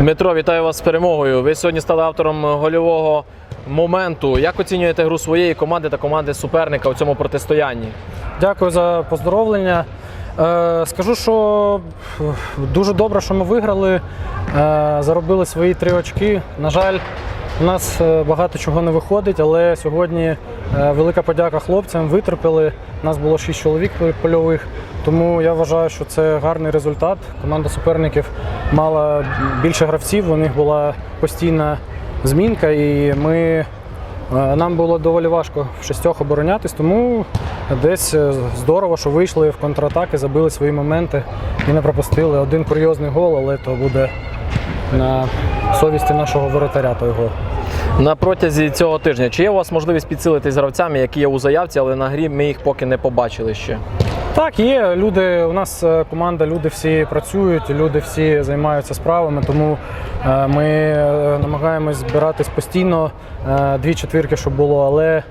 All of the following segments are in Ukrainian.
Дмитро, вітаю вас з перемогою. Ви сьогодні стали автором гольового моменту. Як оцінюєте гру своєї команди та команди суперника у цьому протистоянні? Дякую за поздоровлення. Е, скажу, що дуже добре, що ми виграли, е, заробили свої три очки. На жаль, у нас е, багато чого не виходить, але сьогодні велика подяка хлопцям. Витерпіли. Нас було шість чоловік польових. Тому я вважаю, що це гарний результат. Команда суперників мала більше гравців, у них була постійна змінка, і ми Е, Нам було доволі важко в шістьох оборонятись, тому десь е, здорово, що вийшли в контратаки, забили свої моменти і не пропустили. Один курйозний гол, але то буде на совісті нашого воротаря той гол. На протязі цього тижня чи є у вас можливість підсилитись гравцями, які є у заявці, але на грі ми їх поки не побачили ще. Так, є люди. У нас е, команда, люди всі працюють, люди всі займаються справами, тому е, ми е, намагаємось збиратись постійно. Дві четвірки, щоб було, але,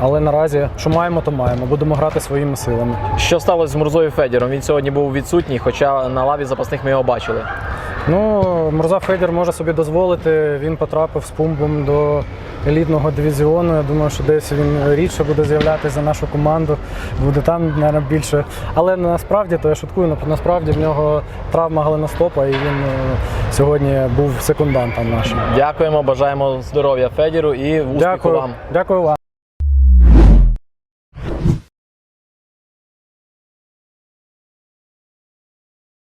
але наразі що маємо, то маємо. Будемо грати своїми силами. Що сталося з Мурзою Федіром? Він сьогодні був відсутній, хоча на лаві запасних ми його бачили. Ну, Мурза Федір може собі дозволити. Він потрапив з пумбом до елітного дивізіону. Я думаю, що десь він рідше буде з'являтися за нашу команду, буде там, мабуть, більше. Але насправді, то я шуткую, на- насправді в нього травма голеностопа, і він е, сьогодні був секундантом нашим. Дякуємо, бажаємо здоров'я Федіру і успіху Дякую, вам. дякую вам.